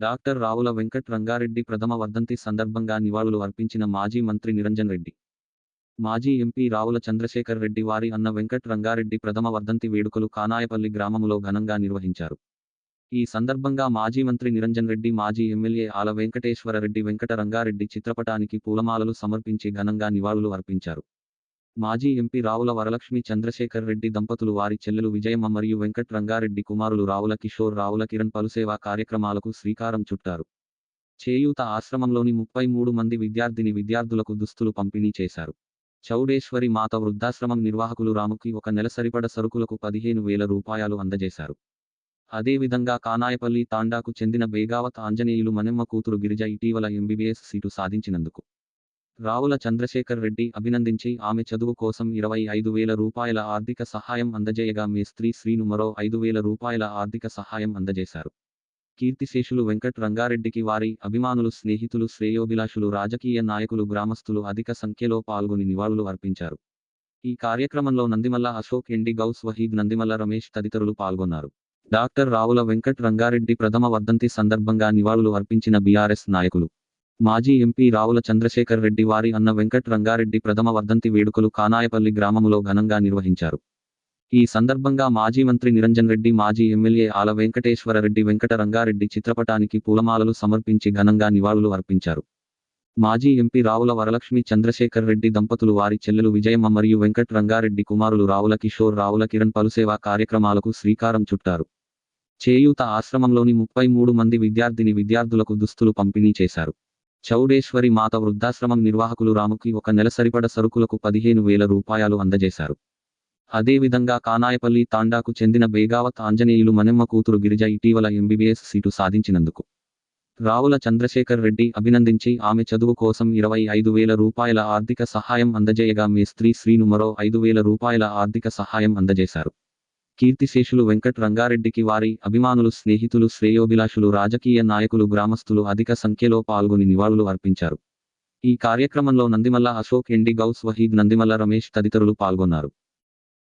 Doctor Ravula Venkat Rangareddy ప్రథమ వర్ధంతి సందర్భంగా నివాళులు అర్పించిన మాజీ మంత్రి నిరంజన్ రెడ్డి. మాజీ ఎంపీ రావుల చంద్రశేఖర్ రెడ్డి వారి అన్న వెంకట్ రంగారెడ్డి ప్రథమ వర్ధంతి వేడుకలు కానాయపల్లి గ్రామంలో ఘనంగా నిర్వహించారు. ఈ సందర్భంగా మాజీ మంత్రి నిరంజన్ రెడ్డి మాజీ ఎమ్మెల్యే ఆల వెంకటేశ్వర రెడ్డి వెంకట రంగారెడ్డి చిత్రపటానికి పూలమాలలు సమర్పించి ఘనంగా నివాళులు అర్పించారు. మాజీ ఎంపీ రావుల వరలక్ష్మి చంద్రశేఖర్ రెడ్డి దంపతులు వారి చెల్లెలు విజయమ్మ మరియు వెంకట్ రంగారెడ్డి కుమారులు రావుల కిషోర్ రావుల కిరణ్ పలుసేవా కార్యక్రమాలకు శ్రీకారం చుట్టారు. చేయూత ఆశ్రమంలోని ముప్పై మూడు మంది విద్యార్థిని విద్యార్థులకు దుస్తులు పంపిణీ చేశారు. చౌడేశ్వరి మాత వృద్ధాశ్రమం నిర్వాహకులు రాముకి ఒక నెల సరిపడ సరుకులకు పదిహేను వేల రూపాయలు అందజేశారు. అదేవిధంగా కానాయపల్లి తాండాకు చెందిన బేగావత్ ఆంజనేయులు మనెమ్మ కూతురు గిరిజ ఇటీవల ఎంబీబీఎస్ సీటు సాధించినందుకు రావుల చంద్రశేఖర్ రెడ్డి అభినందించి ఆమె చదువు కోసం ఇరవై ఐదు వేల రూపాయల ఆర్థిక సహాయం అందజేయగా మేస్త్రి శ్రీను మరో ఐదు వేల రూపాయల ఆర్థిక సహాయం అందజేశారు. కీర్తిశేషులు వెంకట్ రంగారెడ్డికి వారి అభిమానులు స్నేహితులు శ్రేయోభిలాషులు రాజకీయ నాయకులు గ్రామస్తులు అధిక సంఖ్యలో పాల్గొని నివాళులు అర్పించారు. ఈ కార్యక్రమంలో నందిమల్ల అశోక్ ఎండి గౌస్ వహీద్ నందిమల్ల రమేష్ తదితరులు పాల్గొన్నారు. డాక్టర్ రావుల వెంకట్ రంగారెడ్డి ప్రథమ వర్ధంతి సందర్భంగా నివాళులు అర్పించిన బీఆర్ఎస్ నాయకులు. మాజీ ఎంపీ రావుల చంద్రశేఖర్ రెడ్డి వారి అన్న వెంకట్ రంగారెడ్డి ప్రథమ వర్ధంతి వేడుకలు కానాయపల్లి గ్రామములో ఘనంగా నిర్వహించారు. ఈ సందర్భంగా మాజీ మంత్రి నిరంజన్ రెడ్డి మాజీ ఎమ్మెల్యే ఆల వెంకటేశ్వర రెడ్డి వెంకట రంగారెడ్డి చిత్రపటానికి పూలమాలలు సమర్పించి ఘనంగా నివాళులు అర్పించారు. మాజీ ఎంపీ రావుల వరలక్ష్మి చంద్రశేఖర్ రెడ్డి దంపతులు వారి చెల్లెలు విజయమ్మ మరియు వెంకట్ రంగారెడ్డి కుమారులు రావుల కిషోర్ రావుల కిరణ్ పలుసేవా కార్యక్రమాలకు శ్రీకారం చుట్టారు. చేయూత ఆశ్రమంలోని ముప్పై మూడు మంది విద్యార్థిని విద్యార్థులకు దుస్తులు పంపిణీ చేశారు. చౌడేశ్వరి మాత వృద్ధాశ్రమం నిర్వాహకులు రాముకి ఒక నెల సరిపడ సరుకులకు పదిహేను వేల రూపాయలు అందజేశారు. అదేవిధంగా కానాయపల్లి తాండాకు చెందిన బేగావత్ ఆంజనేయులు మనెమ్మ కూతురు గిరిజ ఇటీవల ఎంబీబీఎస్ సీటు సాధించినందుకు. రావుల చంద్రశేఖర్ రెడ్డి అభినందించి ఆమె చదువు కోసం ఇరవై ఐదు వేల రూపాయల ఆర్థిక సహాయం అందజేయగా మేస్త్రి శ్రీను మరో ఐదు వేల రూపాయల ఆర్థిక సహాయం అందజేశారు. కీర్తిశేషులు వెంకట్ రంగారెడ్డికి వారి అభిమానులు స్నేహితులు శ్రేయోభిలాషులు రాజకీయ నాయకులు గ్రామస్తులు అధిక సంఖ్యలో పాల్గొని నివాళులు అర్పించారు. ఈ కార్యక్రమంలో నందిమల్ల అశోక్ ఎండి గౌస్ వహీద్ నందిమల్ల రమేష్ తదితరులు పాల్గొన్నారు.